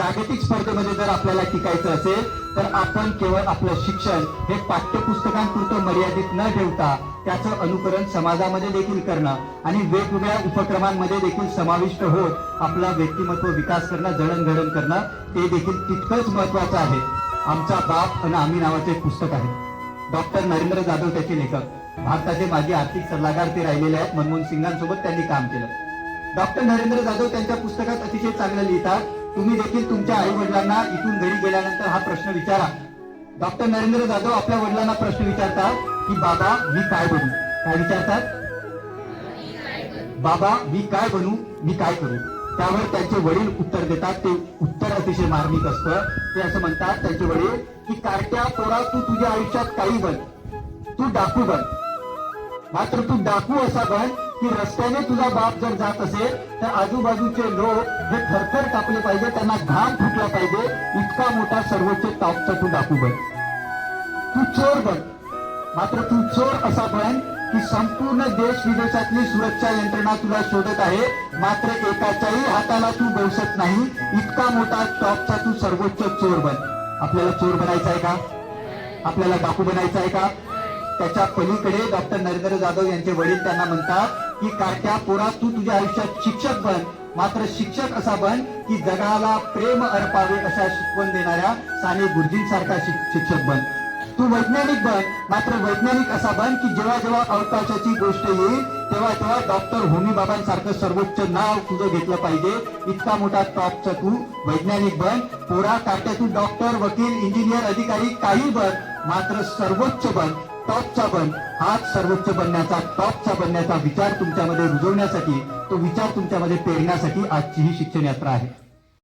जागतिक स्पर्धेमध्ये जर आपल्याला टिकायचं असेल तर आपण केवळ आपलं शिक्षण हे पाठ्यपुस्तकांपुरतं मर्यादित न ठेवता त्याचं अनुकरण समाजामध्ये देखील करणं आणि वेगवेगळ्या उपक्रमांमध्ये देखील समाविष्ट होत आपला व्यक्तिमत्व विकास करणं जडणघडण करणं ते देखील तितकंच महत्वाचं आहे. आमचा बाप आणि आम्ही नावाचे एक पुस्तक आहे. डॉक्टर नरेंद्र जाधव त्याचे लेखक. भारताचे माजी आर्थिक सल्लागार ते राहिलेले आहेत. मनमोहन सिंगांसोबत त्यांनी काम केलं. डॉक्टर नरेंद्र जाधव त्यांच्या पुस्तकात अतिशय चांगलं लिहितात. तुम्ही देखील तुमच्या आई वडिलांना इथून घरी गेल्यानंतर हा प्रश्न विचारा. डॉक्टर नरेंद्र जाधव आपल्या वडिलांना प्रश्न विचारतात की बाबा मी काय बनू? काय विचारतात? बाबा मी काय बनू? मी काय करू? त्यावर त्यांचे वडील उत्तर देतात. ते उत्तर अतिशय मार्मिक असतं. ते असं म्हणतात त्यांचे वडील की कार्ट्या पोरा तू तुझ्या आयुष्यात काही बन. तू डाकू बन. मात्र तू डाकू असा बन की रस्त्याने तुझा बाप जर जात असेल तर आजूबाजूचे लोक हे थरथर कापले पाहिजे त्यांना घाम फुटला पाहिजे. इतका मोठा सर्वोच्च टॉपचा तू डाकू बन. तू चोर बन. मात्र तू चोर असा बन की संपूर्ण देश विदेशातली सुरक्षा यंत्रणा तुला शोधत आहे. मात्र एकाच्याही हाताला तू बसत नाही. इतका मोठा टॉपचा तू सर्वोच्च चोर बन. आपल्याला चोर बनायचा आहे का? आपल्याला डाकू बनायचा आहे का? त्याच्या पलीकडे डॉक्टर नरेंद्र जाधव यांचे वडील त्यांना म्हणतात की कार्ट्या पोरा तू तुझ्या आयुष्यात शिक्षक बन. मात्र शिक्षक असा बन की जगाला प्रेम अर्पावे अशा शिकवण देणाऱ्या साने गुरुजींसारखा शिक- शिक्षक बन. तू वैज्ञानिक बन. मात्र वैज्ञानिक असा बन की जेव्हा जेव्हा अवकाशाची गोष्ट येईल तेव्हा तेव्हा डॉक्टर होमी बाबांसारखं सर्वोच्च नाव तुझं घेतलं पाहिजे. इतका मोठा टॉपचा तू वैज्ञानिक बन. पोरा काट्या तू डॉक्टर वकील इंजिनियर अधिकारी काही बन. मात्र सर्वोच्च बन. टॉपचा बन हाच सर्वोच्च बनण्याचा टॉपचा बनण्याचा विचार तुमच्यामध्ये रुजवण्यासाठी तो विचार तुमच्यामध्ये पेरण्यासाठी आजची ही शिक्षण यात्रा आहे.